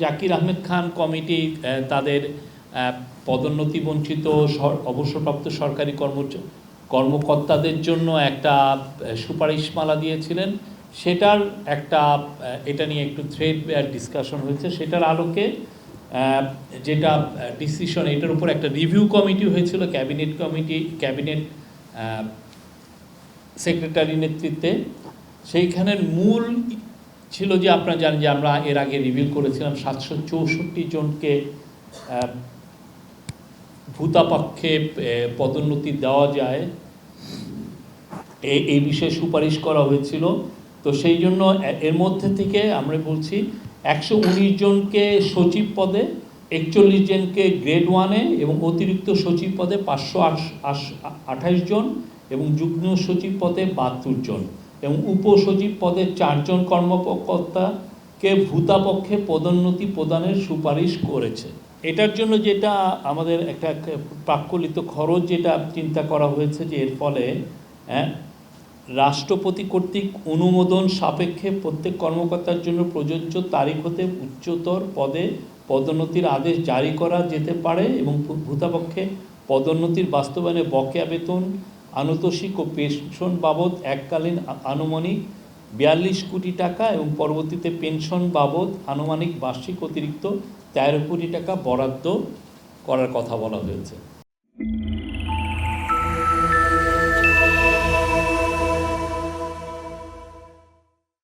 Zakir Ahmed Khan committee তাদের পদোন্নতি বঞ্চিত অবসরপ্রাপ্ত সরকারি কর্মচ, কর্মকর্তাদের জন্য একটা সুপারিশমালা দিয়েছিলেন। সেটার একটা এটা নিয়ে একটু থ্রেড ডিসকাশন হয়েছে। সেটার আলোকে যেটা ডিসিশন এটার উপর একটা রিভিউ কমিটি হয়েছিল ক্যাবিনেট কমিটি ক্যাবিনেট সেক্রেটারি নেতৃত্বে। সেইখানের মূল ছিল যে আপনারা জানেন যে আমরা এর আগে রিভিউ করেছিলাম সাতশো চৌষট্টি জনকে ভূতাপক্ষে পদোন্নতি দেওয়া যায়। এই বিষয়ে সুপারিশ করা হয়েছিল। তো সেই জন্য এর মধ্যে থেকে আমরা বলছি একশো উনিশ জনকে সচিব পদে, একচল্লিশ জনকে গ্রেড ওয়ানে এবং অতিরিক্ত সচিব পদে পাঁচশো আঠাশ জন এবং যুগ্ম সচিব পদে বাহাত্তর জন। এবং উপসচিব পদে চারজন কর্মকর্তাকে ভূতাপক্ষে পদোন্নতি প্রদানের সুপারিশ করেছে। এটার জন্য যেটা আমাদের একটা প্রাক্কলিত খরচ যেটা চিন্তা করা হয়েছে যে এর ফলে হ্যাঁ, রাষ্ট্রপতি কর্তৃক অনুমোদন সাপেক্ষে প্রত্যেক কর্মকর্তার জন্য প্রযোজ্য তারিখ হতে উচ্চতর পদে পদোন্নতির আদেশ জারি করা যেতে পারে এবং ভূতাপক্ষে পদোন্নতির বাস্তবায়নে বকেয়া বেতন আনুতোষিক ও পেনশন বাবদ এককালীন আনুমানিক বিয়াল্লিশ কোটি টাকা এবং পরবর্তীতে পেনশন বাবদ আনুমানিক বার্ষিক অতিরিক্ত তেরো কোটি টাকা বরাদ্দ করার কথা বলা হয়েছে।